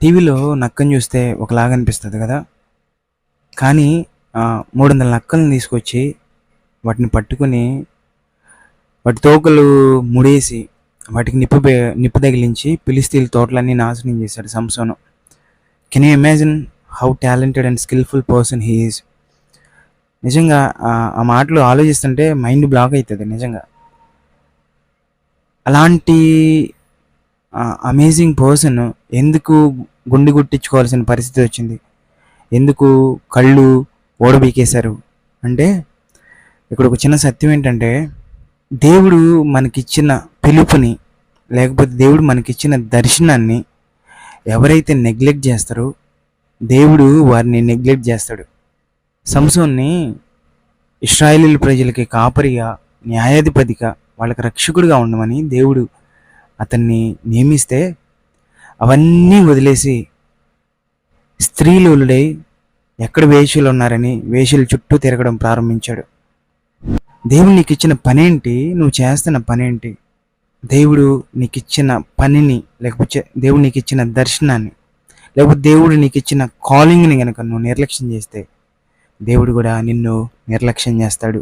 టీవీలో నక్కని చూస్తే ఒకలాగా అనిపిస్తుంది కదా? కానీ మూడు వందల నక్కలను తీసుకొచ్చి వాటిని పట్టుకొని వాటి తోకలు ముడేసి వాటికి నిప్పు నిప్పు తగిలించి పిలిస్తీల తోటలన్నీ నాశనం చేశాడు సంసోను can you imagine how talented and skillful person he is నిజంగా ఆ మాటలు ఆలోచిస్తుంటే మైండ్ బ్లాక్ అవుతుంది నిజంగా. అలాంటి అమేజింగ్ పర్సన్ ఎందుకు గుండె గుట్టించుకోవాల్సిన పరిస్థితి వచ్చింది? ఎందుకు కళ్ళు ఓడబీకేశారు? అంటే ఇక్కడ ఒక చిన్న సత్యం ఏంటంటే దేవుడు మనకిచ్చిన పిలుపుని లేకపోతే దేవుడు మనకిచ్చిన దర్శనాన్ని ఎవరైతే నెగ్లెక్ట్ చేస్తారో దేవుడు వారిని నెగ్లెక్ట్ చేస్తాడు. సంసోన్ని ఇస్రాయేలీల ప్రజలకి కాపరిగా న్యాయాధిపతిగా వాళ్ళకి రక్షకుడిగా ఉండమని దేవుడు అతన్ని నియమిస్తే అవన్నీ వదిలేసి స్త్రీలుడై ఎక్కడ వేషులు ఉన్నారని వేషుల చుట్టూ తిరగడం ప్రారంభించాడు. దేవుడు నీకు ఇచ్చిన పనేంటి? నువ్వు చేస్తున్న పనేంటి? దేవుడు నీకు ఇచ్చిన పనిని లేకపోతే దేవుడు నీకు ఇచ్చిన దర్శనాన్ని లేకపోతే దేవుడు నీకు ఇచ్చిన కాలింగ్ని కనుక నువ్వు నిర్లక్ష్యం చేస్తే దేవుడు కూడా నిన్ను నిర్లక్ష్యం చేస్తాడు.